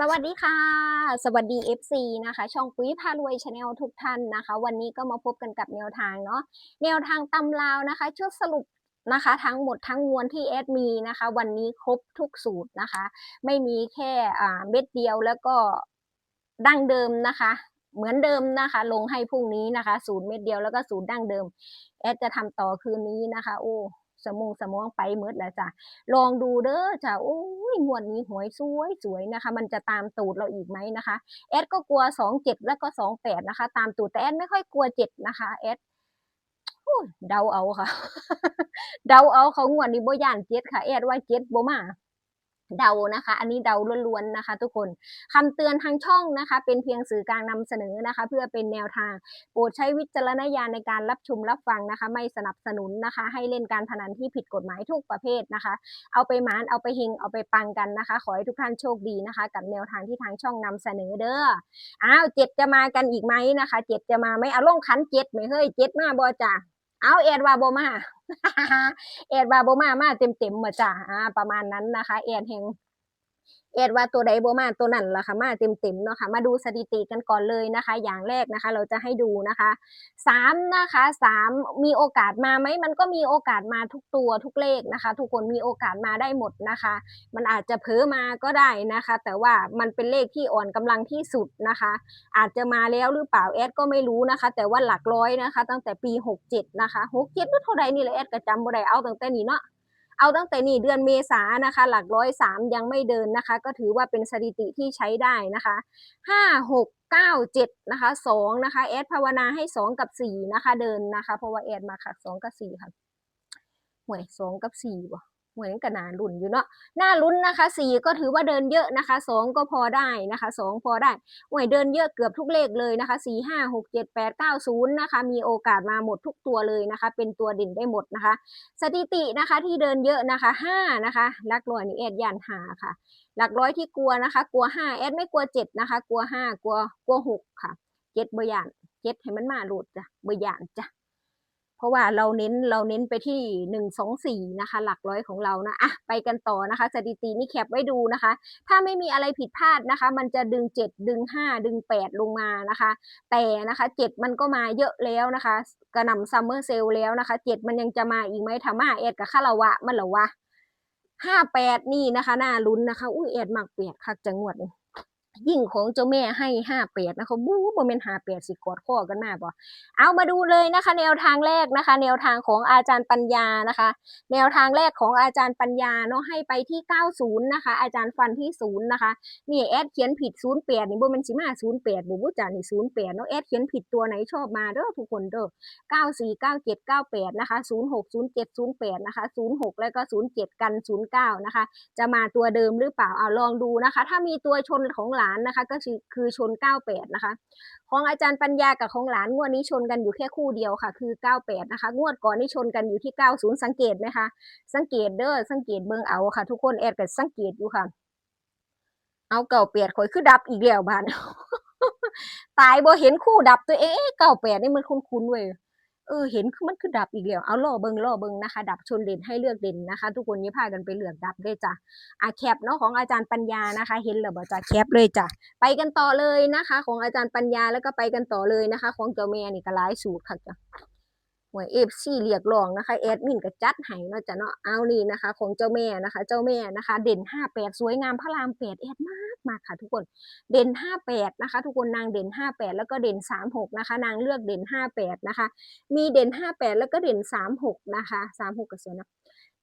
สวัสดีค่ะ สวัสดี FC นะคะ ช่องปุ้ยพารวยชาแนลทุกท่านนะคะ วันนี้ก็มาพบกันกับแนวทางเนาะแนวทางตำราวนะคะชุดสรุปนะคะทั้งหมดทั้งมวลที่แอดมีนะคะ วันนี้ครบทุกสูตรนะคะ ไม่มีแค่เม็ดเดียวแล้วก็ดั้งเดิมนะคะเหมือนเดิมนะคะ ลงให้พรุ่งนี้นะคะสูตรเม็ดเดียวแล้วก็สูตรดั้งเดิม แอดจะทำต่อคืนนี้นะคะ โอ้ สมองสมองไปหมดแล้วจ้ะลองดูเด้อจ้ะโอ้ยงวดนี้หวยสวยสวยนะคะ มันจะตามตูดเราอีกไหมนะคะแอดก็กลัวสองเจ็ดแล้วก็สองแปดนะคะ ตามตูดแต่แอดไม่ค่อยกลัวเจ็ดนะคะแอดเดาเอาค่ะ เดาเอาเขางวดนี้บ่ย่านเจ็ดค่ะ แอดว่าเจ็ดบ่มา เดานะคะ อันนี้เดาล้วนๆนะคะ ทุกคนคำเตือนทางช่องนะคะ เป็นเพียงสื่อกลางนำเสนอนะคะ เพื่อเป็นแนวทาง โปรดใช้วิจารณญาณในการรับชมรับฟังนะคะ ไม่สนับสนุนนะคะ ให้เล่นการพนันที่ผิดกฎหมายทุกประเภทนะคะ เอาไปหมานเอาไปเฮงเอาไปปังกันนะคะ ขอให้ทุกท่านโชคดีนะคะ กับแนวทางที่ทางช่องนำเสนอเด้ออ้าวเจ็ดจะมากันอีกไหมนะคะเจ็ดจะมาไหมเอาลงคันเจ็ดไหมเฮ้ยเจ็ดมาบ่จ้ะ เอาเอ็ดว่าบ่มาเอ็ดว่าบ่มามาเต็มเต็มหมาจ้าประมาณนั้นนะคะเอ็ดแหง เอ็ดว่าตัวใดบมาตัวนั้นล่ะค่ะมาเต็มๆเนาะค่ะมาดูสถิติกันก่อนเลยนะคะ อย่างแรกนะคะ เราจะให้ดูนะคะสามนะคะสามมีโอกาสมาไหมมันก็มีโอกาสมาทุกตัวทุกเลขนะคะ ทุกคนมีโอกาสมาได้หมดนะคะ มันอาจจะเผลอมาก็ได้นะคะ แต่ว่ามันเป็นเลขที่อ่อนกำลังที่สุดนะคะ อาจจะมาแล้วหรือเปล่าแอดก็ไม่รู้นะคะ แต่ว่าหลักร้อยนะคะ ตั้งแต่ปี 67 นะคะ67หรือเท่าใดนี่แหละแอดก็จำบ่ได้เอาตั้งแต่นี้เนาะ เอาตั้งแต่นี่เดือนเมษานะคะ หลักร้อยสามยังไม่เดินนะคะ ก็ถือว่าเป็นสถิติที่ใช้ได้นะคะห้าหกเก้าเจ็ดนะคะสองนะคะแอดภาวนาให้สองกับสี่นะคะ เดินนะคะ เพราะว่าแอดมาค่ะสองกับสี่ค่ะหวยสองกับสี่บ่ หวยก็น่าลุ้นอยู่เนาะน่าลุ้นนะคะสี่ก็ถือว่าเดินเยอะนะคะสองก็พอได้นะคะสองพอได้หวยเดินเยอะเกือบทุกเลขเลยนะคะสี่ห้าหกเจ็ดแปดเก้าศูนย์นะคะมีโอกาสมาหมดทุกตัวเลยนะคะ เป็นตัวเด่นได้หมดนะคะ สถิตินะคะที่เดินเยอะนะคะห้านะคะหลักร้อยนี่แอดยันหาค่ะ หลักร้อยที่กลัวนะคะ กลัวห้าแอดไม่กลัวเจ็ดนะคะ กลัวห้ากลัวกลัวหกค่ะเจ็ดเบอร์ยานเจ็ดให้มันมาหลุดจ้ะเบอร์ยานจ้ะ เพราะว่าเราเน้นเราเน้นไปที่หนึ่งสองสี่นะคะ หลักร้อยของเรานะอะไปกันต่อนะคะสถิตินี่แคปไว้ดูนะคะ ถ้าไม่มีอะไรผิดพลาดนะคะ มันจะดึงเจ็ดดึงห้าดึงแปดลงมานะคะ แต่นะคะเจ็ดมันก็มาเยอะแล้วนะคะ กระหน่ำซัมเมอร์เซลแล้วนะคะเจ็ดมันยังจะมาอีกไหมถามาเอ็ดกับคาราวะมันเหรอวะห้าแปดนี่นะคะน่าลุ้นนะคะ อุ้ยเอ็ดหมากเปียดคักจังหวัดนี่ยิ่ ยิ่งของเจ้าแม่ให้ห้าแปดนะคะบู๊บ่เป็นห้าแปดสิกอดข้อกันมาบ่เอามาดูเลยนะคะ แนวทางแรกนะคะ แนวทางของอาจารย์ปัญญานะคะ แนวทางแรกของอาจารย์ปัญญาเนาะให้ไปที่เก้าศูนย์นะคะ อาจารย์ฟันที่ศูนย์นะคะนี่แอดเขียนผิดศูนย์แปดนี่บ่แมันสิมาศูนย์แปดบ่บ่จ่านี่ศูนย์แปดเนาะแอดเขียนผิดตัวไหนชอบมาเด้อทุกคนเด้อเก้าสี่เก้าเจ็ดเก้าแปดนะคะศูนย์หกศูนย์เจ็ดศูนย์แปดนะคะศูนย์หกแล้วก็ศูนย์เจ็ดกันศูนย์เก้านะคะ จะมาตัวเดิมหรือเปล่าเอาลองดูนะคะ ถ้ามีตัวชนของหลานนะคะ ก็คือคือชนเก้าแปดนะคะ ของอาจารย์ปัญญากับของหลานงวดนี้ชนกันอยู่แค่คู่เดียวค่ะ คือ 98 นะคะ งวดก่อนนี่ชนกันอยู่ที่ 90 สังเกตไหมคะ สังเกตเด้อสังเกตเบิ่งเอาค่ะ ทุกคนแอดก็สังเกตอยู่ค่ะ เอาเก่าเปียดข่อยคือดับอีกแล้วบ้านตายบ่เห็นคู่ดับตัวเอ๊ะเก่าแปดนี่มันคุ้นๆเว้ย เออเห็นคือมันคือดับอีกแล้วเอาล่อเบิงล่อเบิงนะคะ ดับชนเลนให้เลือกเลนนะคะ ทุกคนนี้พากันไปเลือกดับด้วยจ้ะอาแคปเนาะของอาจารย์ปัญญานะคะ เห็นแล้วบ่จ้ะแคปเลยจ้ะไปกันต่อเลยนะคะ ของอาจารย์ปัญญาแล้วก็ไปกันต่อเลยนะคะ ของเจ้าแม่นี่ก็หลายสูตรค่ะจ้ะ หวยเอฟซีเรียกร้องนะคะแอดมินก็จัดให้เนาะจ้ะเนาะเอานี่นะคะ ของเจ้าแม่นะคะ เจ้าแม่นะคะ เด่นห้าแปดสวยงามพระรามแปดแอดมากมากค่ะ ทุกคนเด่นห้าแปดนะคะ ทุกคนนางเด่นห้าแปดแล้วก็เด่นสามหกนะคะ นางเลือกเด่นห้าแปดนะคะ มีเด่นห้าแปดแล้วก็เด่นสามหกนะคะสามหกก็สวยนะ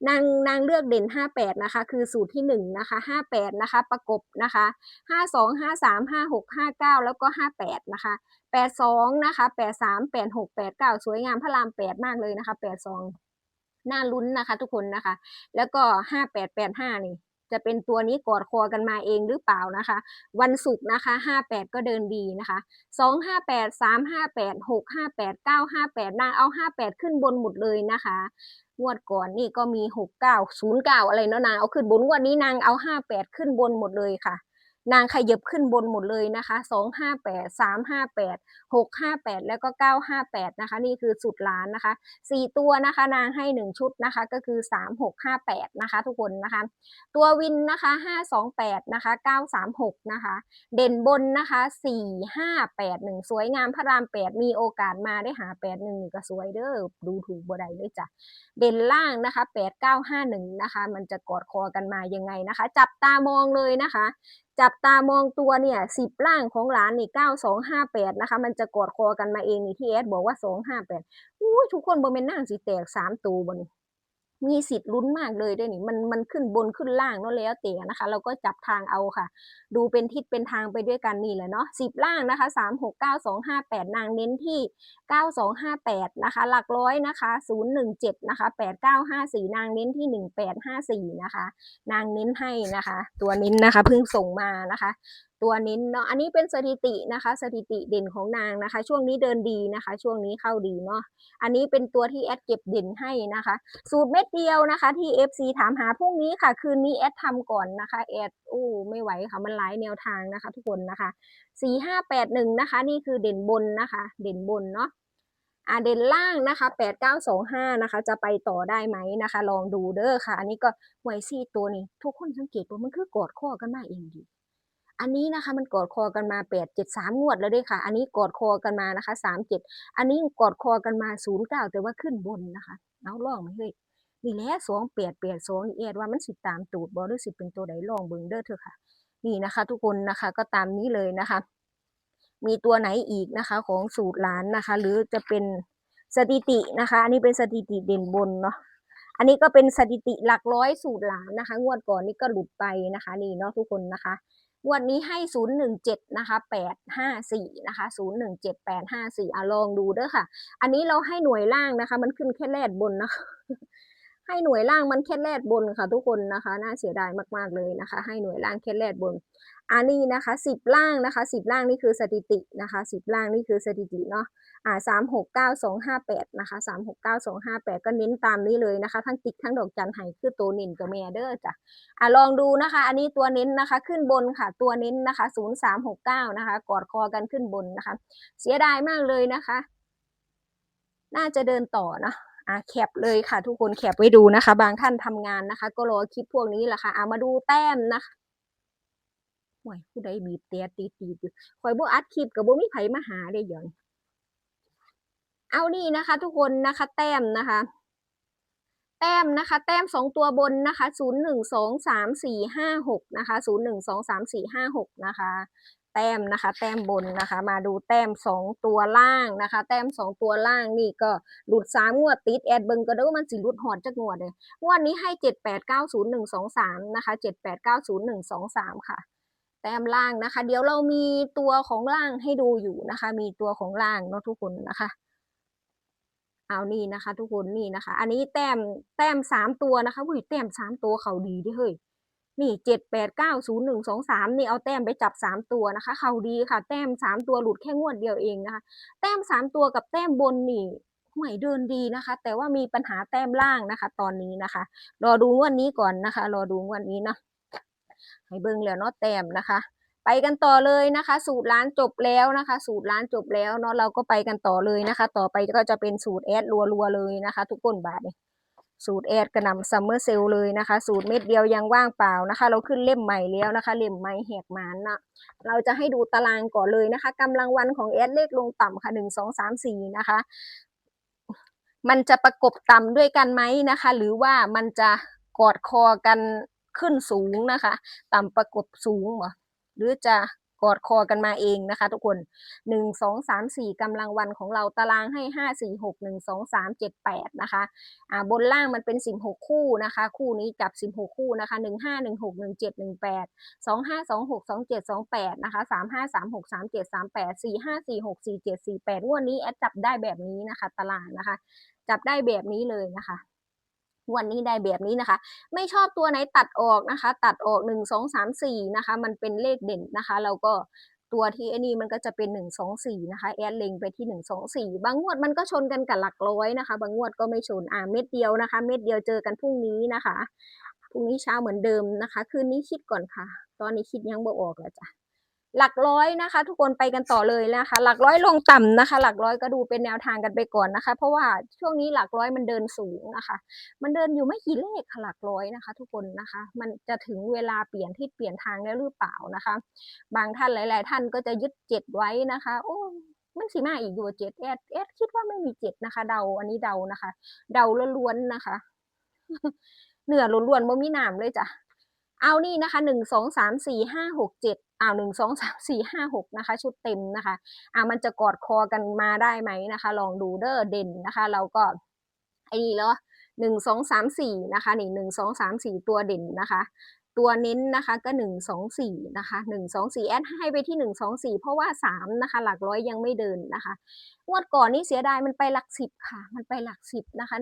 นางนางเลือกเด่นห้าแปดนะคะ คือสูตรที่หนึ่งนะคะห้าแปดนะคะ ประกบนะคะห้าสองห้าสามห้าหกห้าเก้าแล้วก็ห้าแปดนะคะ แปดสองนะคะแปดสามแปดหกแปดเก้าสวยงามพระรามแปดมากเลยนะคะแปดสองน่าลุ้นนะคะ ทุกคนนะคะ แล้วก็ห้าแปดแปดห้านี่จะเป็นตัวนี้กอดคอกันมาเองหรือเปล่านะคะ วันศุกร์นะคะห้าแปดก็เดินดีนะคะสองห้าแปดสามห้าแปดหกห้าแปดเก้าห้าแปดนางเอาห้าแปดขึ้นบนหมดเลยนะคะ งวดก่อนนี่ก็มีหกเก้าศูนย์เก้าอะไรเนาะนางเอาขึ้นบนงวดนี้นางเอาห้าแปดขึ้นบนหมดเลยค่ะ นางขยับขึ้นบนหมดเลยนะคะสองห้าแปดสามห้าแปดหกห้าแปดแล้วก็เก้าห้าแปดนะคะ นี่คือสุดล้านนะคะสี่ตัวนะคะ นางให้หนึ่งชุดนะคะ ก็คือสามหกห้าแปดนะคะ ทุกคนนะคะ ตัววินนะคะห้าสองแปดนะคะเก้าสามหกนะคะ เด่นบนนะคะสี่ห้าแปดหนึ่งสวยงามพระรามแปดมีโอกาสมาได้หาแปดหนึ่งก็สวยเด้อดูถูกบ่ได้เลยจ้ะเด่นล่างนะคะแปดเก้าห้าหนึ่งนะคะ มันจะกอดคอกันมายังไงนะคะ จับตามองเลยนะคะ จับตามองตัวเนี่ยสิบล่างของหลานนี่เก้าสองห้าแปดนะคะ มันจะกอดคอกันมาเองนี่ที่เอสบอกว่าสองห้าแปดอู้ยทุกคนบนเป็นนั่งสีแตกสามตัวบน มีสิทธิ์ลุ้นมากเลยด้วยนี่มันมันขึ้นบนขึ้นล่างเนาะแล้วแต่นะคะ เราก็จับทางเอาค่ะ ดูเป็นทิศเป็นทางไปด้วยกันนี่แหละเนาะสิบล่างนะคะสามหกเก้าสองห้าแปดนางเน้นที่เก้าสองห้าแปดนะคะ หลักร้อยนะคะศูนย์หนึ่งเจ็ดนะคะแปดเก้าห้าสี่นางเน้นที่หนึ่งแปดห้าสี่นะคะ นางเน้นให้นะคะ ตัวเน้นนะคะเพิ่งส่งมานะคะตัวเน้นเนาะ อันนี้เป็นสถิตินะคะ สถิติเด่นของนางนะคะ ช่วงนี้เดินดีนะคะ ช่วงนี้เข้าดีเนาะ อันนี้เป็นตัวที่แอดเก็บเด่นให้นะคะ สูตรเม็ดเดียวนะคะ ที่ FC ถามหาพรุ่งนี้ค่ะ คืนนี้แอดทำก่อนนะคะ แอดอู้ไม่ไหวค่ะ มันหลายแนวทางนะคะ ทุกคนนะคะ สี่ห้าแปดหนึ่งนะคะ นี่คือเด่นบนนะคะ เด่นบนเนาะอ่าเด่นล่างนะคะแปดเก้าสองห้านะคะ จะไปต่อได้ไหมนะคะ ลองดูเด้อค่ะ อันนี้ก็หวยซี่ตัวนี้ ทุกคนสังเกตว่ามันคือกอดข้อกันมาเองดี อันนี้นะคะมันกอดคอกันมาแปดเจ็ดสามงวดแล้วด้วยค่ะ อันนี้กอดคอกันมานะคะสามเจ็ดอันนี้กอดคอกันมาศูนย์เก้าแต่ว่าขึ้นบนนะคะเอาลองไหมเฮ้ยนี่แหละสองแปดแปดสองนี่เอ็ดว่ามันสิตามตูดบอหรือสิเป็นตัวใดลองเบิ่งเด้อเถอะค่ะ นี่นะคะ ทุกคนนะคะก็ตามนี้เลยนะคะ มีตัวไหนอีกนะคะ ของสูตรล้านนะคะ หรือจะเป็นสถิตินะคะ อันนี้เป็นสถิติเด่นบนเนาะอันนี้ก็เป็นสถิติหลักร้อยสูตรล้านนะคะ งวดก่อนนี่ก็หลุดไปนะคะ นี่เนาะทุกคนนะคะ งวดนี้ให้ 017 นะคะ 854 นะคะ 017854อะลองดูเด้อค่ะ อันนี้เราให้หน่วยล่างนะคะ มันขึ้นแค่แรดบนนะคะ ให้หน่วยล่างมันแค่แรดบนค่ะทุกคนนะคะ น่าเสียดายมากๆเลยนะคะ ให้หน่วยล่างแค่แรดบนอันนี้นะคะสิบล่างนะคะสิบล่างนี่คือสถิตินะคะสิบล่างนี่คือสถิติเนาะอ่าสามหกเก้าสองห้าแปดนะคะสามหกเก้าสองห้าแปดก็เน้นตามนี้เลยนะคะ ทั้งติ๊กทั้งดอกจันไห้คือตัวเน้นกับแม่เด้อจ้ะอ่าลองดูนะคะ อันนี้ตัวเน้นนะคะขึ้นบนค่ะ ตัวเน้นนะคะศูนย์สามหกเก้านะคะกอดคอกันขึ้นบนนะคะ เสียดายมากเลยนะคะ น่าจะเดินต่อเนาะ อะแคปเลยค่ะ ทุกคนแคปไว้ดูนะคะ บางท่านทำงานนะคะ ก็รอคลิปพวกนี้แหละค่ะอะมาดูแต้มนะคะห่วยผู้ใดบีบแต่ตีตีอยู่คอยบอัดคลิปกับบ่มีไผมาหาได้ย่อนเอานี่นะคะ ทุกคนนะคะ แต้มนะคะแต้มนะคะ แต้มสองตัวบนนะคะศูนย์หนึ่งสองสามสี่ห้าหกนะคะศูนย์หนึ่งสองสามสี่ห้าหกนะคะ แต้มนะคะ แต้มบนนะคะ มาดูแต้มสองตัวล่างนะคะ แต้มสองตัวล่างนี่ก็หลุดสามงวดติดแอดเบิงก็ได้ว่ามันสิหลุดหอดจักงวดเลยงวดนี้ให้เจ็ดแปดเก้าศูนย์หนึ่งสองสามนะคะเจ็ดแปดเก้าศูนย์หนึ่งสองสามค่ะ แต้มล่างนะคะ เดี๋ยวเรามีตัวของล่างให้ดูอยู่นะคะ มีตัวของล่างเนาะทุกคนนะคะเอานี่นะคะ ทุกคนนี่นะคะ อันนี้แต้มแต้มสามตัวนะคะอุ้ยแต้มสามตัวเขาดีด้วยเฮ้ย นี่เจ็ดแปดเก้าศูนย์หนึ่งสองสามนี่เอาแต้มไปจับสามตัวนะคะ เขาดีค่ะ แต้มสามตัวหลุดแค่งวดเดียวเองนะคะ แต้มสามตัวกับแต้มบนนี่ห่วยเดินดีนะคะ แต่ว่ามีปัญหาแต้มล่างนะคะ ตอนนี้นะคะ รอดูงวดนนี้ก่อนนะคะ รอดูงวดนนี้นะให้เบิ่งแล้วเนาะแต้มนะคะ ไปกันต่อเลยนะคะ สูตรร้านจบแล้วนะคะ สูตรร้านจบแล้วเนาะเราก็ไปกันต่อเลยนะคะ ต่อไปก็จะเป็นสูตรแอดรัวๆเลยนะคะ ทุกคนบาทเนี่ย สูตรแอดกระหนำซัมเมอร์เซลเลยนะคะ สูตรเม็ดเดียวยังว่างเปล่านะคะ เราขึ้นเล่มใหม่แล้วนะคะ เล่มใหม่แหกหมานนะเราจะให้ดูตารางก่อนเลยนะคะกำลังวันของแอดเลขลงต่ำค่ะหนึ่งสองสามสี่นะคะ มันจะประกบต่ำด้วยกันไหมนะคะ หรือว่ามันจะกอดคอกันขึ้นสูงนะคะ ต่ำประกบสูงหรือจะ กอดคอกันมาเองนะคะ ทุกคนหนึ่งสองสามสี่กำลังวันของเราตารางให้ห้าสี่หกหนึ่งสองสามเจ็ดแปดนะคะอ่าบนล่างมันเป็นสิบหกคู่นะคะ คู่นี้จับสิบหกคู่นะคะหนึ่งห้าหนึ่งหกหนึ่งเจ็ดหนึ่งแปดสองห้าสองหกสองเจ็ดสองแปดนะคะสามห้าสามหกสามเจ็ดสามแปดสี่ห้าสี่หกสี่เจ็ดสี่แปดงวดนี้แอดจับได้แบบนี้นะคะ ตารางนะคะ จับได้แบบนี้เลยนะคะ วันนี้ได้แบบนี้นะคะ ไม่ชอบตัวไหนตัดออกนะคะ ตัดออกหนึ่งสองสามสี่นะคะ มันเป็นเลขเด่นนะคะแล้วก็ตัวที่ไอ้นี่มันก็จะเป็นหนึ่งสองสี่นะคะ แอดเล็งไปที่หนึ่งสองสี่บางงวดมันก็ชนกันกับหลักร้อยนะคะ บางงวดก็ไม่ชนอ่าเม็ดเดียวนะคะ เม็ดเดียวเจอกันพรุ่งนี้นะคะพรุ่งนี้เช้าเหมือนเดิมนะคะ คืนนี้คิดก่อนค่ะ ตอนนี้คิดยังบ่ออกแล้วจ้ะ หลักร้อยนะคะ ทุกคนไปกันต่อเลยนะคะ หลักร้อยลงต่ำนะคะ หลักร้อยก็ดูเป็นแนวทางกันไปก่อนนะคะ เพราะว่าช่วงนี้หลักร้อยมันเดินสูงนะคะ มันเดินอยู่ไม่กี่เลขค่ะหลักร้อยนะคะ ทุกคนนะคะ มันจะถึงเวลาเปลี่ยนที่เปลี่ยนทางแล้วหรือเปล่านะคะ บางท่านหลาย ๆ ท่านก็จะยึดเจ็ดไว้นะคะ โอ้มันสีมาอีกอยู่เจ็ดแอดแอดคิดว่าไม่มีเจ็ดนะคะ เดาอันนี้เดานะคะ เดาล้วนๆนะคะ เหนือล้วนๆบ่มีหนามเลยจ้ะ เอานี่นะคะหนึ่งสองสามสี่ห้าหกเจ็ดอ้าวหนึ่งสองสามสี่ห้าหกนะคะ ชุดเต็มนะคะอ่ามันจะกอดคอกันมาได้ไหมนะคะ ลองดูเด้อเด่นนะคะ เราก็ไอ้นี่แล้วหนึ่งสองสามสี่นะคะนี่หนึ่งสองสามสี่ตัวเด่นนะคะตัวเน้นนะคะก็หนึ่งสองสี่นะคะหนึ่งสองสี่แอดให้ไปที่หนึ่งสองสี่เพราะว่าสามนะคะ หลักร้อยยังไม่เดินนะคะงวดก่อนนี่เสียดายมันไปหลักสิบค่ะ มันไปหลักสิบนะคะ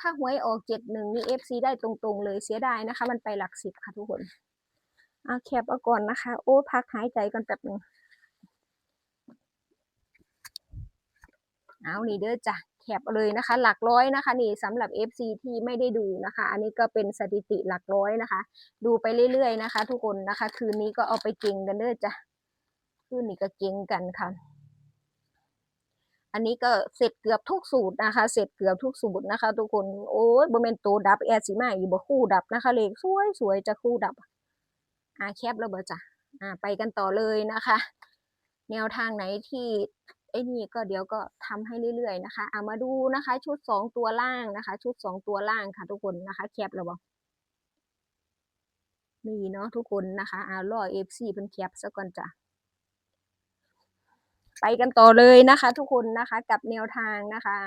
ถ้าหวยออกเจ็ดหนึ่งนี่เอฟซีได้ตรงๆ เลยเสียดายนะคะ มันไปหลักสิบค่ะทุกคนเอาแคปเอาก่อนนะคะ โอ้พักหายใจกันแป๊บหนึ่งเอานี่เด้อจ้ะแคปเอาเลยนะคะ หลักร้อยนะคะ นี่สำหรับ FC ที่ไม่ได้ดูนะคะ อันนี้ก็เป็นสถิติหลักร้อยนะคะ ดูไปเรื่อยๆนะคะ ทุกคนนะคะ คืนนี้ก็เอาไปเก่งกันเด้อจ้ะคืนนี้ก็เก่งกันค่ะ อันนี้ก็เสร็จเกือบทุกสูตรนะคะ เสร็จเกือบทุกสูตรนะคะ ทุกคน โอ้ยบ่แม่นโตดับแอร์สีมาอีบ่คู่ดับนะคะ เลขสวยสวยจะคู่ดับ อ่าแคปแล้วเบอจ้ะอ่าไปกันต่อเลยนะคะ แนวทางไหนที่ไอ้นี่ก็เดี๋ยวก็ทำให้เรื่อยๆนะคะเอามาดูนะคะ ชุดสองตัวล่างนะคะ ชุดสองตัวล่างค่ะ ทุกคนนะคะ แคปแล้วบ่นี่เนาะทุกคนนะคะเอารอเอฟซีเป็นแคปซะก่อนจ้ะ ไปกันต่อเลยนะคะ ทุกคนนะคะกับแนวทางนะคะ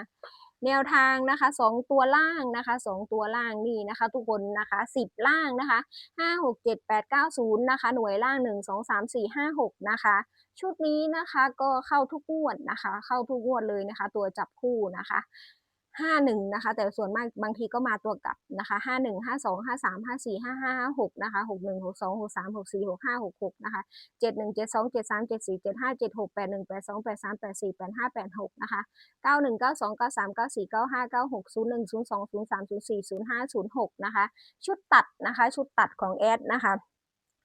แนวทางนะคะสองตัวล่างนะคะสองตัวล่างนี่นะคะ ทุกคนนะคะสิบล่างนะคะห้าหกเจ็ดแปดเก้าศูนย์นะคะ หน่วยล่างหนึ่งสองสามสี่ห้าหกนะคะ ชุดนี้นะคะก็เข้าทุกงวดนะคะ เข้าทุกงวดเลยนะคะ ตัวจับคู่นะคะ ห้าหนึ่งนะคะ แต่ส่วนมากบางทีก็มาตัวกลับนะคะห้าหนึ่งห้าสองห้าสามห้าสี่ห้าห้าห้าหกนะคะหกหนึ่งหกสองหกสามหกสี่หกห้าหกหกนะคะเจ็ดหนึ่งเจ็ดสองเจ็ดสามเจ็ดสี่เจ็ดห้าเจ็ดหกแปดหนึ่งแปดสองแปดสามแปดสี่แปดห้าแปดหกนะคะเก้าหนึ่งเก้าสองเก้าสามเก้าสี่เก้าห้าเก้าหกศูนย์หนึ่งศูนย์สองศูนย์สามศูนย์สี่ศูนย์ห้าศูนย์หกนะคะ ชุดตัดนะคะ ชุดตัดของแอดนะคะ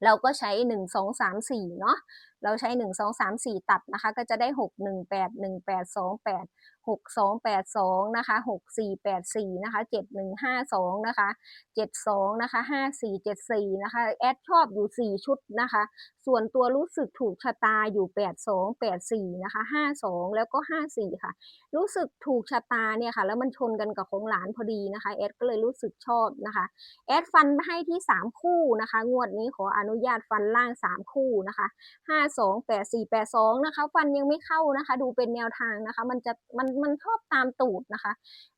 เราก็ใช้หนึ่งสองสามสี่เนาะเราใช้หนึ่งสองสามสี่ตัดนะคะ ก็จะได้หกหนึ่งแปดหนึ่งแปดสองแปดหกสองแปดสองนะคะหกสี่แปดสี่นะคะเจ็ดหนึ่งห้าสองนะคะเจ็ดสองนะคะห้าสี่เจ็ดสี่นะคะแอดชอบอยู่สี่ชุดนะคะ ส่วนตัวรู้สึกถูกชะตาอยู่แปดสองแปดสี่นะคะห้าสองแล้วก็ห้าสี่ค่ะ รู้สึกถูกชะตาเนี่ยค่ะ แล้วมันชนกันกับของหลานพอดีนะคะแอดก็เลยรู้สึกชอบนะคะแอดฟันให้ที่สามคู่นะคะ งวดนี้ขออนุญาตฟันล่างสามคู่นะคะห้าสองแปดสี่แปดสองนะคะฟันยังไม่เข้านะคะ ดูเป็นแนวทางนะคะ มันจะมันมันชอบตามตูดนะคะ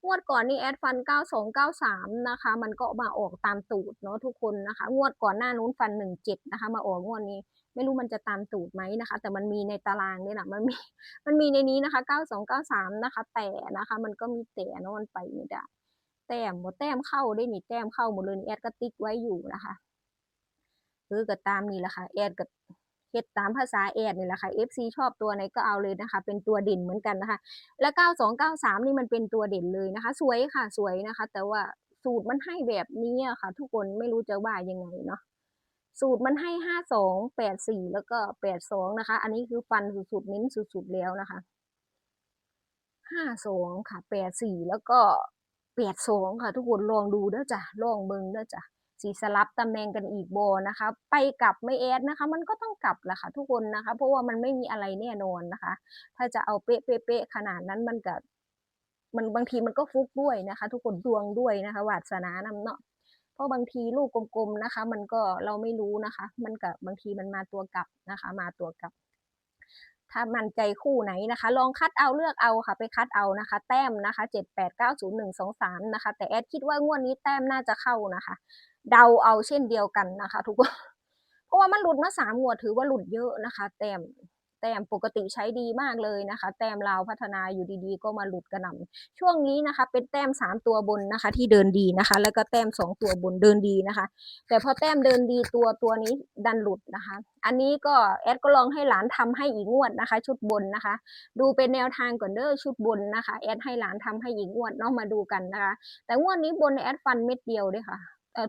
งวดก่อนนี่แอดฟันเก้าสองเก้าสามนะคะ มันก็มาออกตามตูดเนาะทุกคนนะคะ งวดก่อนหน้านู้นฟันหนึ่งเจ็ดนะคะ มาออกงวดนี้ไม่รู้มันจะตามตูดไหมนะคะ แต่มันมีในตารางนี่แหละมันมีมันมีในนี้นะคะเก้าสองเก้าสามนะคะ แต่นะคะ มันก็มีแต่เนาะมันไปไม่ได้แต้มหมดแต้มเข้าได้หนีแต้มเข้าหมดเลยแอดก็ติ๊กไว้อยู่นะคะเออก็ตามนี่แหละค่ะแอดก็ เฮ็ดตามภาษาแอดนี่แหละค่ะ FC ชอบตัวไหนก็เอาเลยนะคะ เป็นตัวเด่นเหมือนกันนะคะ แล้ว9293 นี่มันเป็นตัวเด่นเลยนะคะ สวยค่ะสวยนะคะ แต่ว่าสูตรมันให้แบบนี้อะค่ะ ทุกคนไม่รู้จะว่ายังไงเนาะสูตรมันให้ 52 84 แล้วก็ 82 นะคะ อันนี้คือฟันสุดๆเน้นสุดๆแล้วนะคะ 52 ค่ะ 84 แล้วก็ 82 ค่ะ ทุกคนลองดูเด้อจ้ะลองเบิ่งเด้อจ้ะ สีสลับตำแหน่งกันอีกโบนะคะ ไปกลับไม่แอดนะคะ มันก็ต้องกลับแหละค่ะทุกคนนะคะ เพราะว่ามันไม่มีอะไรแน่นอนนะคะ ถ้าจะเอาเป๊ะเป๊ะๆขนาดนั้นมันก็มันบางทีมันก็ฟุกด้วยนะคะ ทุกคนดวงด้วยนะคะวาสนานำเนาะเพราะบางทีลูกกลมๆนะคะ มันก็เราไม่รู้นะคะ มันกับบางทีมันมาตัวกลับนะคะ มาตัวกลับ ถ้ามั่นใจคู่ไหนนะคะ ลองคัดเอาเลือกเอาค่ะ ไปคัดเอานะคะ แต้มนะคะเจ็ดแปดเก้าศูนย์หนึ่งสองสามนะคะ แต่แอดคิดว่างวดนี้แต้มน่าจะเข้านะคะ เดาเอาเช่นเดียวกันนะคะ ทุกคนเพราะว่ามันหลุดมาสามงวดถือว่าหลุดเยอะนะคะ แต้ม แต้มปกติใช้ดีมากเลยนะคะ แต้มลาวพัฒนาอยู่ดีๆ ก็มาหลุดกระหน่ำช่วงนี้นะคะ เป็นแต้มสามตัวบนนะคะ ที่เดินดีนะคะ แล้วก็แต้มสองตัวบนเดินดีนะคะ แต่พอแต้มเดินดีตัวตัวนี้ดันหลุดนะคะ อันนี้ก็แอดก็ลองให้หลานทำให้อีกงวดนะคะ ชุดบนนะคะ ดูเป็นแนวทางก่อนเด้อชุดบนนะคะแอดให้หลานทำให้อีกงวดเนาะมาดูกันนะคะ แต่งวดนี้บนแอดฟันเม็ดเดียวด้วยค่ะ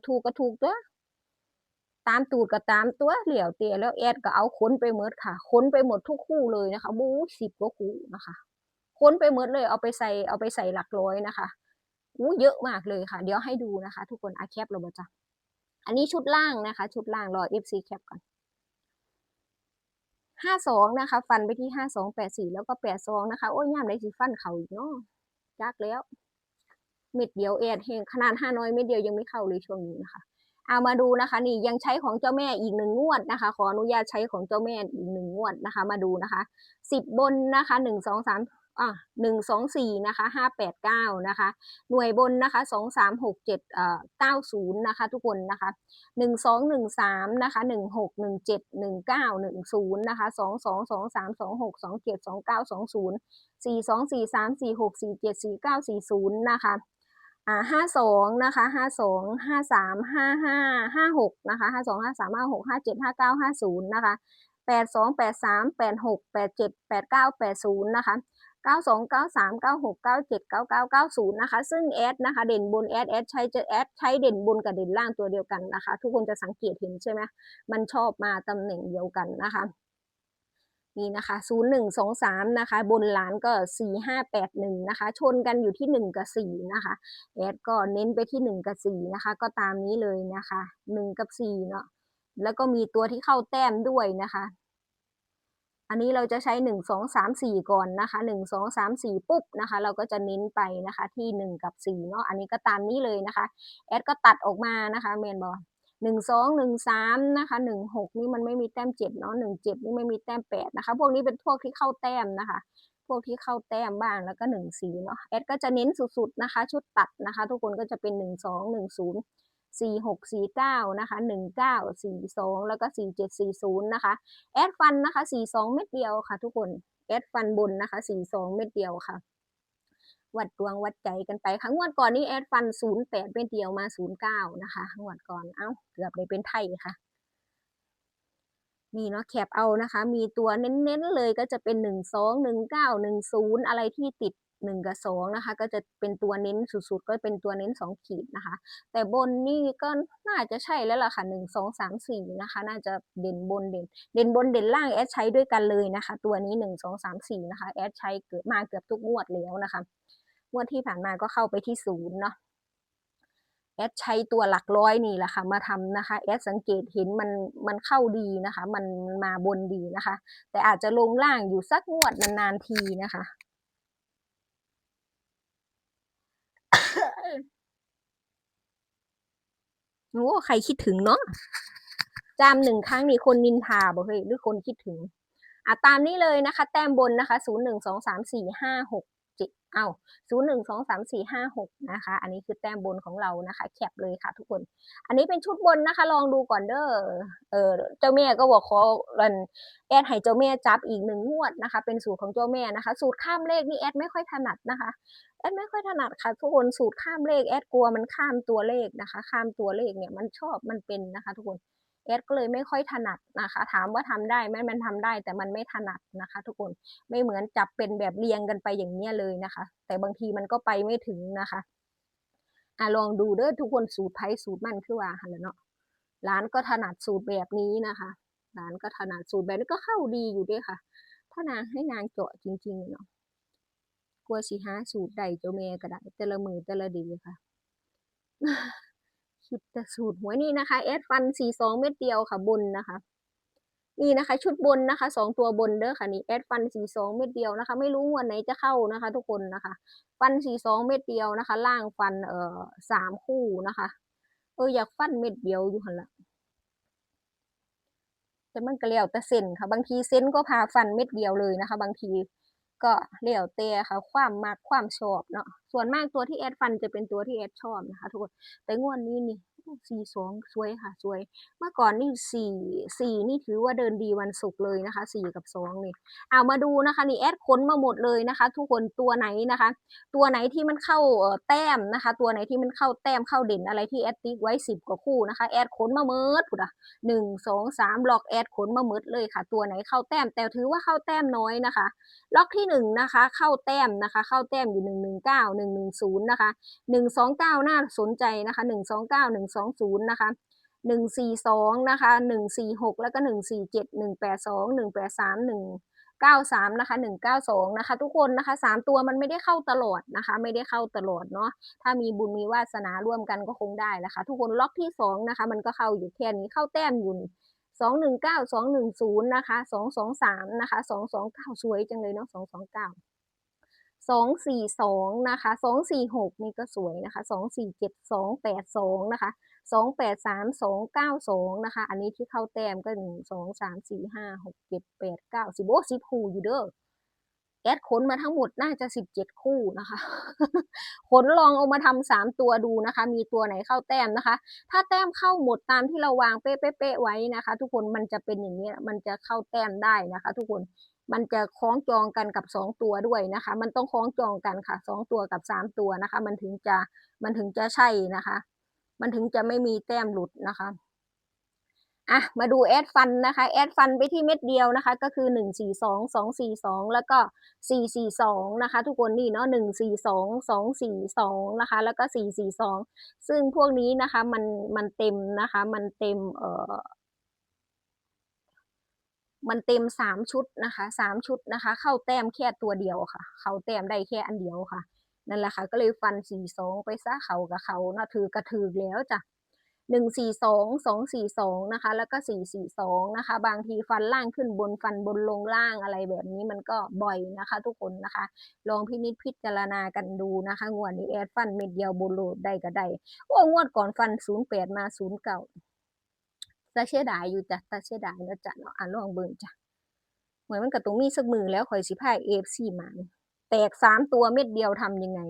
ถูกก็ถูกตัว ตามตูดก็ตามตัวเหลี่ยวเตียแล้วแอดก็เอาค้นไปหมดค่ะ ค้นไปหมดทุกคู่เลยนะคะบู๊สิบกว่าคู่นะคะ ค้นไปหมดเลยเอาไปใส่เอาไปใส่หลักร้อยนะคะอู้เยอะมากเลยค่ะ เดี๋ยวให้ดูนะคะ ทุกคนอาแคปเราบจ้ะอันนี้ชุดล่างนะคะ ชุดล่างรอ FC แคปก่อนห้าสองนะคะ ฟันไปที่ห้าสองแปดสี่แล้วก็แปดสองนะคะ โอ้ยย่ามได้สิฟันเขาอีกเนาะจักแล้ว เม็ดเดียวแอดเฮงขนาดห้าน้อยเม็ดเดียวยังไม่เข้าเลยช่วงนี้นะคะ เอามาดูนะคะ นี่ยังใช้ของเจ้าแม่อีกหนึ่งงวดนะคะ ขออนุญาตใช้ของเจ้าแม่อีกหนึ่งงวดนะคะ มาดูนะคะสิบบนนะคะหนึ่งสองสามอะหนึ่งสองสี่นะคะห้าแปดเก้านะคะ หน่วยบนนะคะสองสามหกเจ็ดเอ่อเก้าศูนย์นะคะ ทุกคนนะคะหนึ่งสองหนึ่งสามนะคะหนึ่งหกหนึ่งเจ็ดหนึ่งเก้าหนึ่งศูนย์นะคะสองสองสองสามสองหกสองเจ็ดสองเก้าสองศูนย์สี่สองสี่สามสี่หกสี่เจ็ดสี่เก้าสี่ศูนย์นะคะ อ่าห้าสองนะคะห้าสองห้าสามห้าห้าห้าหกนะคะห้าสองห้าสามห้าหกห้าเจ็ดห้าเก้าห้าศูนย์นะคะแปดสองแปดสามแปดหกแปดเจ็ดแปดเก้าแปดศูนย์นะคะเก้าสองเก้าสามเก้าหกเก้าเจ็ดเก้าเก้าเก้าศูนย์นะคะ ซึ่งแอดนะคะ เด่นบนแอดแอดใช้จะแอดใช้เด่นบนกับเด่นล่างตัวเดียวกันนะคะ ทุกคนจะสังเกตเห็นใช่ไหมมันชอบมาตำแหน่งเดียวกันนะคะ นี่นะคะ 0 1 2 3 นะคะ บนหลานก็ 4 5 8 1 นะคะ ชนกันอยู่ที่ 1 กับ 4 นะคะ แอดก็เน้นไปที่ 1 กับ 4 นะคะ ก็ตามนี้เลยนะคะ 1 กับ 4 เนาะ แล้วก็มีตัวที่เข้าแต้มด้วยนะคะ อันนี้เราจะใช้ 1 2 3 4 ก่อนนะคะ 1 2 3 4 ปุ๊บนะคะ เราก็จะเน้นไปนะคะที่ 1 กับ 4 เนาะ อันนี้ก็ตามนี้เลยนะคะ แอดก็ตัดออกมานะคะเมนบอ หนึ่งสองหนึ่งสามนะคะหนึ่งหกนี่มันไม่มีแต้มเจ็ดเนาะหนึ่งเจ็ดนี่ไม่มีแต้มแปดนะคะ พวกนี้เป็นพวกที่เข้าแต้มนะคะ พวกที่เข้าแต้มบ้างแล้วก็หนึ่งสีเนาะแอดก็จะเน้นสุดๆนะคะ ชุดตัดนะคะ ทุกคนก็จะเป็นหนึ่งสองหนึ่งศูนย์สี่หกสี่เก้านะคะหนึ่งเก้าสี่สองแล้วก็สี่เจ็ดสี่ศูนย์นะคะ แอดฟันนะคะสี่สองเม็ดเดียวค่ะ ทุกคนแอดฟันบนนะคะสี่สองเม็ดเดียวค่ะ วัดดวงวัดใจกันไปค่ะงวันก่อนนี้แอดฟันศูนย์แปดเป็นเดียวมาศูนย์เก้านะคะงวดก่อนเอ้าเกือบเลยเป็นไทยค่ะนี่เนาะแคปเอานะคะ มีตัวเน้นๆเลยก็จะเป็นหนึ่งสองหนึ่งเก้าหนึ่งศูนย์อะไรที่ติด หนึ่งกับสองนะคะ ก็จะเป็นตัวเน้นสุดๆ ก็เป็นตัวเน้นสองขีดนะคะ แต่บนนี่ก็น่าจะใช่แล้วล่ะค่ะหนึ่งสองสามสี่นะคะ น่าจะเด่นบนเด่น เด่นบนเด่นล่างแอดใช้ด้วยกันเลยนะคะ ตัวนี้หนึ่งสองสามสี่นะคะ แอดใช้เกือบมาเกือบทุกงวดแล้วนะคะงวดที่ผ่านมาก็เข้าไปที่ศูนย์เนาะแอดใช้ตัวหลักร้อยนี่แหละค่ะมาทำนะคะแอดสังเกตเห็นมันมันเข้าดีนะคะ มันมาบนดีนะคะ แต่อาจจะลงล่างอยู่สักงวดนานๆทีนะคะ โอ้ใครคิดถึงเนาะจามหนึ่งครั้งนี่คนนินทาบ่เฮ้ยหรือคนคิดถึงอะตามนี้เลยนะคะ แต้มบนนะคะศูนย์หนึ่งสองสามสี่ห้าหก เจ็ดเอ้าศูนย์หนึ่งสองสามสี่ห้าหกนะคะ อันนี้คือแต้มบนของเรานะคะ แคปเลยค่ะทุกคน อันนี้เป็นชุดบนนะคะ ลองดูก่อนเด้อ เออ เจ้าแม่ก็บอกขอรันแอดให้เจ้าแม่จับอีกหนึ่งงวดนะคะ เป็นสูตรของเจ้าแม่นะคะ สูตรข้ามเลขนี่แอดไม่ค่อยถนัดนะคะ แอดไม่ค่อยถนัดค่ะทุกคน สูตรข้ามเลขแอดกลัวมันข้ามตัวเลขนะคะ ข้ามตัวเลขเนี่ยมันชอบมันเป็นนะคะ ทุกคน แอดก็เลยไม่ค่อยถนัดนะคะ ถามว่าทำได้ไหมมันทำได้ แต่มันไม่ถนัดนะคะ ทุกคนไม่เหมือนจับเป็นแบบเรียงกันไปอย่างเนี้ยเลยนะคะ แต่บางทีมันก็ไปไม่ถึงนะคะอะลองดูเด้อทุกคนสูตรไพ่สูตรมันคือว่าหันแหลเนาะร้านก็ถนัดสูตรแบบนี้นะคะร้านก็ถนัดสูตรแบบนี้ก็เข้าดีอยู่ด้วยค่ะ ถ้านางให้นางเจาะจริงๆเนาะกลัวสิหาสูตรใดเจ้าแม่ก็ได้แต่ละมือแต่ละดีค่ะ คิดแต่สูตรหวยนี่นะคะแอดฟันสี่สองเม็ดเดียวค่ะบนนะคะ นี่นะคะ ชุดบนนะคะสองตัวบนเด้อค่ะนี่แอดฟันสี่สองเม็ดเดียวนะคะ ไม่รู้งวันไหนจะเข้านะคะ ทุกคนนะคะ ฟันสี่สองเม็ดเดียวนะคะ ล่างฟันเอ่อสามคู่นะคะ เอออยากฟันเม็ดเดียวอยู่หันละแต่มันก็แล้วแต่เส้นค่ะ บางทีเส้นก็พาฟันเม็ดเดียวเลยนะคะ บางที ก็แล้วเตะค่ะ ความมักความชอบเนาะส่วนมากตัวที่แอดฟันจะเป็นตัวที่แอดชอบนะคะทุกคนแต่งวดนี้นี่ สี่สองสวยค่ะสวย เมื่อก่อนนี่สี่สี่นี่ถือว่าเดินดีวันศุกร์เลยนะคะสี่กับสองนี่เอามาดูนะคะนี่แอดค้นมาหมดเลยนะคะ ทุกคนตัวไหนนะคะ ตัวไหนที่มันเข้าแต้มนะคะ ตัวไหนที่มันเข้าแต้มเข้าเด่นอะไรที่แอดติ๊กไว้สิบกว่าคู่นะคะแอดค้นมาเมิดพุดอะหนึ่งสองสามล็อกแอดค้นมาเมิดเลยค่ะ ตัวไหนเข้าแต้มแต่ถือว่าเข้าแต้มน้อยนะคะ ล็อกที่หนึ่งนะคะ เข้าแต้มนะคะ เข้าแต้มอยู่หนึ่งหนึ่งเก้าหนึ่งหนึ่งศูนย์นะคะหนึ่งสองเก้าน่าสนใจนะคะหนึ่งสองเก้าหนึ่งสสองศูนย์นะคะหนึ่งสี่สองนะคะหนึ่งสี่หกแล้วก็หนึ่งสี่เจ็ดหนึ่งแปดสองหนึ่งแปดสามหนึ่งเก้าสามนะคะหนึ่งเก้าสองนะคะทุกคนนะคะสามตัวมันไม่ได้เข้าตลอดนะคะ ไม่ได้เข้าตลอดเนาะถ้ามีบุญมีวาสนาร่วมกันก็คงได้นะคะ ทุกคนล็อกที่สองนะคะมันก็เข้าอยู่แค่นี้เข้าแต้มอยู่สองหนึ่งเก้าสองหนึ่งศูนย์นะคะสองสองสามนะคะสองสองเก้าสวยจังเลยเนาะสองสองเก้าสองสี่สองนะคะสองสี่หกนี่ก็สวยนะคะสองสี่เจ็ดสองแปดสองนะคะ สองแปดสามสองเก้าสองนะคะ อันนี้ที่เข้าแต้มก็หนึ่งสองสามสี่ห้าหกเจ็ดแปดเก้าสิบโอ้สิบคู่อยู่เด้อแอดขนมาทั้งหมดน่าจะสิบเจ็ดคู่นะคะ ขนลองเอามาทำสามตัวดูนะคะ มีตัวไหนเข้าแต้มนะคะ ถ้าแต้มเข้าหมดตามที่เราวางเป๊ะๆๆไว้นะคะ ทุกคนมันจะเป็นอย่างนี้มันจะเข้าแต้มได้นะคะ ทุกคนมันจะคล้องจองกันกับสองตัวด้วยนะคะ มันต้องคล้องจองกันค่ะสองตัวกับสามตัวนะคะ มันถึงจะมันถึงจะใช่นะคะ มันถึงจะไม่มีแต้มหลุดนะคะอะมาดูแอดฟันนะคะแอดฟันไปที่เม็ดเดียวนะคะ ก็คือหนึ่งสี่สองสองสี่สองแล้วก็สี่สี่สองนะคะ ทุกคนนี่เนาะหนึ่งสี่สองสองสี่สองนะคะ แล้วก็สี่สี่สองซึ่งพวกนี้นะคะมันมันเต็มนะคะมันเต็มเอ่อมันเต็มสามชุดนะคะสามชุดนะคะ เข้าแต้มแค่ตัวเดียวค่ะ เข้าแต้มได้แค่อันเดียวค่ะ นั่นแหละค่ะ ก็เลยฟันสี่สองไปซะเขากับเขานะถือกระถือแล้วจ้ะหนึ่งสี่สองสองสี่สองนะคะ แล้วก็สี่สี่สองนะคะ บางทีฟันล่างขึ้นบนฟันบนลงล่างอะไรแบบนี้มันก็บ่อยนะคะ ทุกคนนะคะ ลองพินิจพิจารณากันดูนะคะ งวดนี้แอดฟันเม็ดเดียวบนโหลดได้ก็ได้โอ้งวดก่อนฟันศูนย์แปดมาศูนย์เก่าตาเสียดายอยู่จ้ะตาเสียดายนะจ๊ะเนาะอะลองเบิ่งจ้ะเหมือนมันก็ต้องมีสักมือแล้วข่อยสิพายเอฟซีมานี่ แตกสามตัวเม็ดเดียวทำยังไง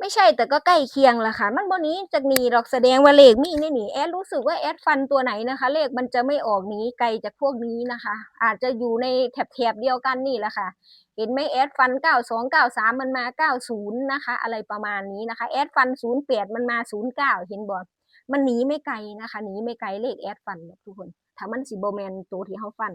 ไม่ใช่แต่ก็ใกล้เคียงละค่ะ มันบนนี้จากนี้หรอกแสดงว่าเลขมีนี่นี่แอดรู้สึกว่าแอดฟันตัวไหนนะคะ เลขมันจะไม่ออกหนี้ไกลจากพวกนี้นะคะ อาจจะอยู่ในแถบเดียวกันนี่แหละค่ะ เห็นไหมแอดฟันเก้าสองเก้าสามมันมาเก้าศูนย์นะคะ อะไรประมาณนี้นะคะแอดฟันศูนย์แปดมันมาศูนย์เก้าเห็นบอมันหนีไม่ไกลนะคะหนีไม่ไกลเลขแอดฟันทุกคนถ้ามันสิบแมนตัวที่เขาฟัน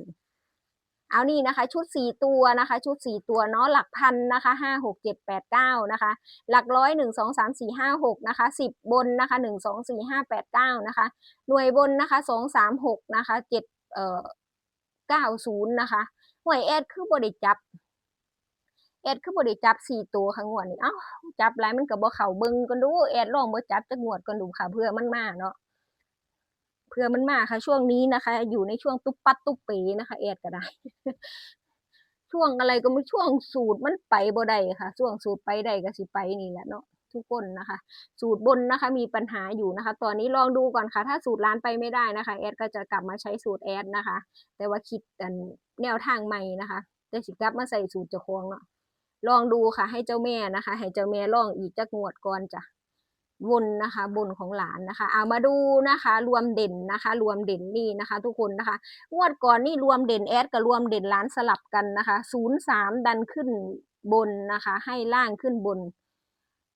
เอานี่นะคะ ชุดสี่ตัวนะคะ ชุดสี่ตัวเนาะหลักพันนะคะห้าหกเจ็ดแปดเก้านะคะ หลักร้อยหนึ่งสองสามสี่ห้าหกนะคะสิบบนนะคะหนึ่งสองสี่ห้าแปดเก้านะคะ หน่วยบนนะคะสองสามหกนะคะเจ็ดเอ่อเก้าศูนย์นะคะหน่วยแอดคือบริจับแอดคือบริจับสี่ตัวค่ะงวดนี้เอ้าจับไรมันกับบ่เข่าเบิงกันดูแอดลองบ่จับจะงวดกันดูค่ะเพื่อมันมากเนาะ เพื่อมันมาค่ะ ช่วงนี้นะคะ อยู่ในช่วงตุ๊บปัดตุ๊บปีนะคะแอดก็ได้ ช่วงอะไรก็ไม่ช่วงสูตรมันไปบ่ได้ค่ะ ช่วงสูตรไปได้ก็สิไปนี่แหละเนาะทุกคนนะคะ สูตรบนนะคะ มีปัญหาอยู่นะคะ ตอนนี้ลองดูก่อนค่ะ ถ้าสูตรร้านไปไม่ได้นะคะ แอดก็จะกลับมาใช้สูตรแอดนะคะ แต่ว่าคิดกันแนวทางใหม่นะคะแต่สิกลับมาใส่สูตรจ้าของเนาะลองดูค่ะ ให้เจ้าแม่นะคะ ให้เจ้าแม่ลองอีกจักงวดก่อนจ้ะ บนนะคะบนของหลานนะคะเอามาดูนะคะ รวมเด่นนะคะ รวมเด่นนี่นะคะ ทุกคนนะคะงวดก่อนนี่รวมเด่นแอดกับรวมเด่นหลานสลับกันนะคะศูนย์สามดันขึ้นบนนะคะ ให้ล่างขึ้นบน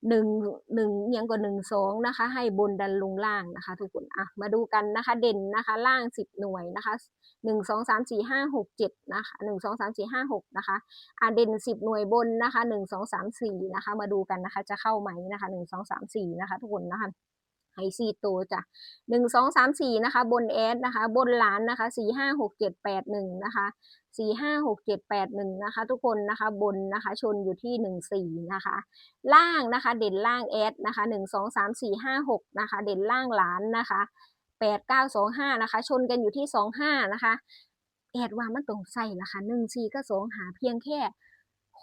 หนึ่งหนึ่งยังกว่าหนึ่งสองนะคะ ให้บนดันลงล่างนะคะ ทุกคนอะมาดูกันนะคะ เด่นนะคะล่างสิบหน่วยนะคะหนึ่งสองสามสี่ห้าหกเจ็ดนะคะหนึ่งสองสามสี่ห้าหกนะคะอะเด่นสิบหน่วยบนนะคะหนึ่งสองสามสี่นะคะ มาดูกันนะคะ จะเข้าไหมนะคะหนึ่งสองสามสี่นะคะ ทุกคนนะคะ ไฮซีโตวจ้ะหนึ่งสองสามสี่นะคะ บนแอดนะคะ บนหลานนะคะสี่ห้าหกเจ็ดแปดหนึ่งนะคะสี่ห้าหกเจ็ดแปดหนึ่งนะคะ ทุกคนนะคะบนนะคะ ชนอยู่ที่หนึ่งสี่นะคะ ล่างนะคะ เด่นล่างแอดนะคะหนึ่งสองสามสี่ห้าหกนะคะ เด่นล่างหลานนะคะแปดเก้าสองห้านะคะ ชนกันอยู่ที่สองห้านะคะแอดว่ามันตรงใส่ละคะหนึ่งสี่ก็สองหาเพียงแค่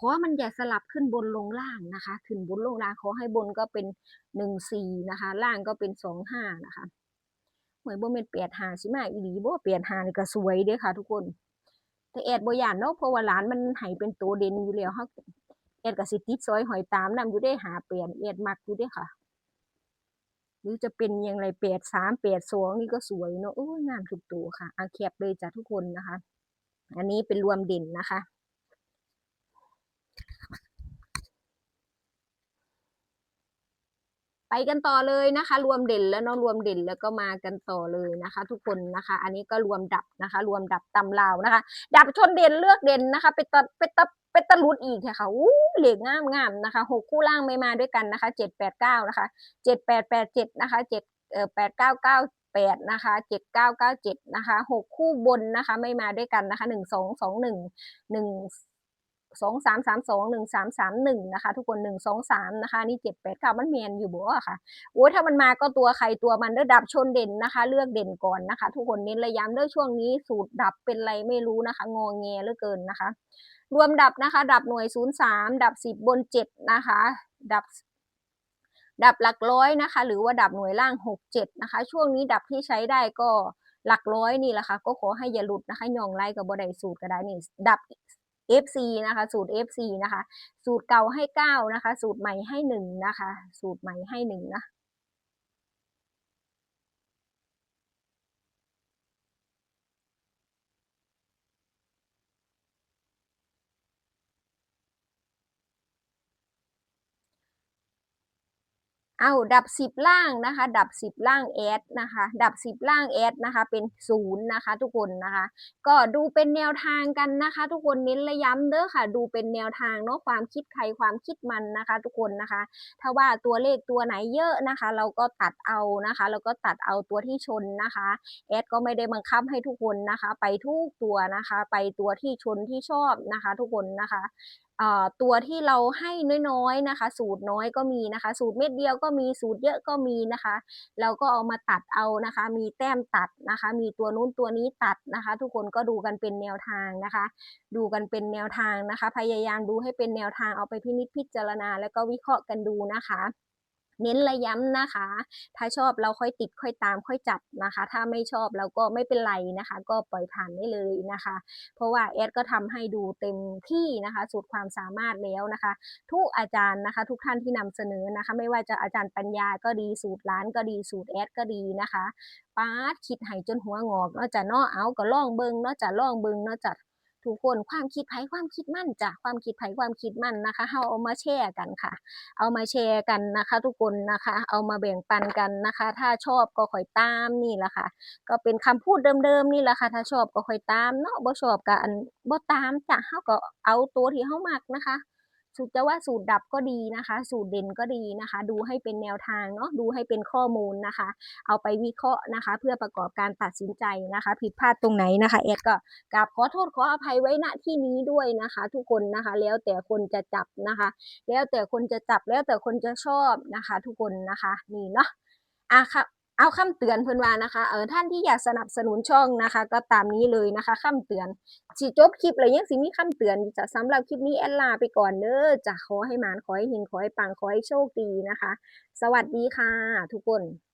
อมันอย่าสลับขึ้นบนลงล่างนะคะ ขึ้นบนลงล่างขอให้บนก็เป็นหนึ่งสี่นะคะ ล่างก็เป็นสองห้านะคะเหวยบ่เป็นเปียดหาสิมาอีหลีบ่เปียดหานี่ก็สวยเด้อค่ะ ทุกคน แต่แอดบ่ย่านเนาะเพราะว่าหลานมันให้เป็นตัวเด่นอยู่แล้วเฮาแอดก็สิติดซอยหอยตามนํอยู่ได้หาเปลี่ยนแอดมักอยู่เด้ค่ะ หรือจะเป็นอย่างไรแปดสามแปดสองนี่ก็สวยเนาะโอ้ยงามทุกตัวค่ะอาแคบเลยจ้ะทุกคนนะคะ อันนี้เป็นรวมเด่นนะคะ ไปกันต่อเลยนะคะ รวมเด่นแล้วเนาะรวมเด่นแล้วก็มากันต่อเลยนะคะ ทุกคนนะคะ อันนี้ก็รวมดับนะคะ รวมดับตำลาวนะคะ ดับชนเด่นเลือกเด่นนะคะเป็นตะเป็นตะเป็นตะลุดอีกค่ะอู้เหล็กงามงามนะคะหกคู่ล่างไม่มาด้วยกันนะคะเจ็ดแปดเก้านะคะเจ็ดแปดแปดเจ็ดนะคะเจ็ดเอ่อแปดเก้าเก้าแปดนะคะเจ็ดเก้าเก้าเจ็ดนะคะหกคู่บนนะคะ ไม่มาด้วยกันนะคะหนึ่งสองสองหนึ่งหนึ่ง สองสามสามสองหนึ่งสามสามหนึ่งนะคะ ทุกคนหนึ่งสองสามนะคะ นี่เจ็ดแปดเก้ามันเมียนอยู่บ่อะค่ะโอ้ยถ้ามันมาก็ตัวใครตัวมันเด้อดับชนเด่นนะคะ เลือกเด่นก่อนนะคะ ทุกคนเน้นระย้ำเด้อช่วงนี้สูตรดับเป็นไรไม่รู้นะคะ งอแงเหลือเกินนะคะ รวมดับนะคะ ดับหน่วยศูนย์สามดับสิบบนเจ็ดนะคะ ดับดับหลักร้อยนะคะ หรือว่าดับหน่วยล่างหกเจ็ดนะคะ ช่วงนี้ดับที่ใช้ได้ก็หลักร้อยนี่แหละค่ะก็ขอให้อย่าหลุดนะคะย่องไล่กับบไดสูตรก็ได้นี่ดับ FC นะคะ สูตร FC นะคะ สูตรเก่าให้เก้านะคะ สูตรใหม่ให้หนึ่งนะคะ สูตรใหม่ให้หนึ่งนะ เอาดับสิบล่างนะคะ ดับสิบล่างแอดนะคะ ดับสิบล่างแอดนะคะ เป็นศูนย์นะคะ ทุกคนนะคะ ก็ดูเป็นแนวทางกันนะคะ ทุกคนเน้นระย้ำเด้อค่ะ ดูเป็นแนวทางเนาะความคิดใครความคิดมันนะคะ ทุกคนนะคะ ถ้าว่าตัวเลขตัวไหนเยอะนะคะ เราก็ตัดเอานะคะแล้วก็ตัดเอาตัวที่ชนนะคะแอดก็ไม่ได้บังคับให้ทุกคนนะคะ ไปทุกตัวนะคะ ไปตัวที่ชนที่ชอบนะคะ ทุกคนนะคะ ตัวที่เราให้น้อยๆนะคะ สูตรน้อยก็มีนะคะ สูตรเม็ดเดียวก็มีสูตรเยอะก็มีนะคะเราก็เอามาตัดเอานะคะ มีแต้มตัดนะคะ มีตัวนู้นตัวนี้ตัดนะคะ ทุกคนก็ดูกันเป็นแนวทางนะคะ ดูกันเป็นแนวทางนะคะ พยายามดูให้เป็นแนวทางเอาไปพินิจพิจารณา แล้วก็วิเคราะห์กันดูนะคะ เน้นระย้ำนะคะ ถ้าชอบเราค่อยติดค่อยตามค่อยจัดนะคะ ถ้าไม่ชอบเราก็ไม่เป็นไรนะคะ ก็ปล่อยผ่านได้เลยนะคะ เพราะว่าแอดก็ทำให้ดูเต็มที่นะคะสุดความสามารถแล้วนะคะ ทุกอาจารย์นะคะ ทุกท่านที่นำเสนอนะคะ ไม่ว่าจะอาจารย์ปัญญาก็ดีสูตรร้านก็ดีสูตรแอดก็ดีนะคะป้าดคิดให้จนหัวงอกนาะจะเนาะเอาก็ล่องเบิงนาะจะล่องเบิงนาะจะ ทุกคนความคิดไผ่ความคิดมั่นจ้ะความคิดไผ่ความคิดมั่นนะคะเฮาเอามาแชร์กันค่ะ เอามาแชร์กันนะคะ ทุกคนนะคะ เอามาแบ่งปันกันนะคะ ถ้าชอบก็คอยตามนี่แหละค่ะ ก็เป็นคำพูดเดิมๆนี่แหละค่ะ ถ้าชอบก็คอยตามเนาะบ่ชอบก็อันบ่ตามจ้ะเฮาก็เอาตัวที่เฮามักนะคะ สูตรจะว่าสูตรดับก็ดีนะคะ สูตรเด่นก็ดีนะคะ ดูให้เป็นแนวทางเนาะดูให้เป็นข้อมูลนะคะ เอาไปวิเคราะห์นะคะ เพื่อประกอบการตัดสินใจนะคะ ผิดพลาดตรงไหนนะคะแอดก็กราบขอโทษขออภัยไว้ณที่นี้ด้วยนะคะ ทุกคนนะคะแล้วแต่คนจะจับนะคะ แล้วแต่คนจะจับแล้วแต่คนจะชอบนะคะ ทุกคนนะคะนี่เนาะอะค่ะ เอาคำเตือนเพื่อนว่านะคะเออท่านที่อยากสนับสนุนช่องนะคะ ก็ตามนี้เลยนะคะคำเตือนสิจบคลิปเลยยังสิมีคำเตือนจะสำหรับคลิปนี้แอดลาไปก่อนเด้อจะขอให้หมานขอให้หิงขอให้ปังขอให้โชคดีนะคะ สวัสดีค่ะ ทุกคน